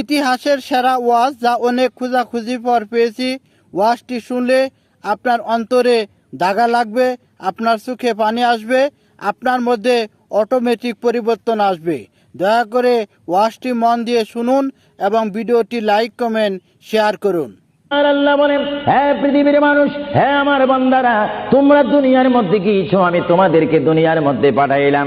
ইতিহাসের সেরা ওয়াজ যা অনেক খোঁজাখুঁজি পর পেয়েছি। ওয়াজটি শুনলে আপনার অন্তরে দাগা লাগবে, আপনার চোখে পানি আসবে, আপনার মধ্যে অটোমেটিক পরিবর্তন আসবে। দয়া করে ওয়াজটি মন দিয়ে শুনুন এবং ভিডিওটি লাইক কমেন্ট শেয়ার করুন। হ্যাঁ পৃথিবীর মানুষ হ্যাঁ আমার বান্দারা, তোমরা দুনিয়ার মধ্যে গিয়েছো, আমি তোমাদেরকে দুনিয়ার মধ্যে পাঠাইলাম।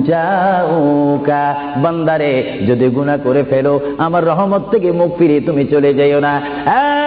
জাউকা বান্দারে, যদি গুনাহ করে ফেলো, আমার রহমত থেকে মুখ ফিরে তুমি চলে যাইও না।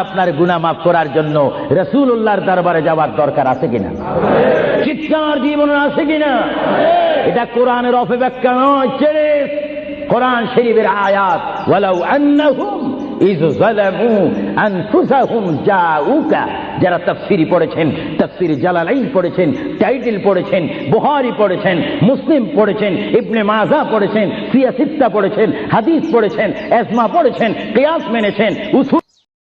আপনার গুনাহ মাফ করার জন্য রসুল্লাহর দরবারে যাওয়ার দরকার আছে কিনা? চিৎকার জীবন আছে কিনা? এটা কোরআনের অপব্যাখ্যা নয়, ছেড়ে। কোরআন শরীফের আয়াত, ওয়ালাউ যারা তাফসিরি পড়েছেন, তাফসির জালালাইন পড়েছেন, টাইটেল পড়েছেন বুহারি পড়েছেন, মুসলিম পড়েছেন, ইবনে মাজা পড়েছেন সিয়াসিত্তা পড়েছেন, হাদিস পড়েছেন এসমা পড়েছেন, কিয়াস মেনেছেন, উসুল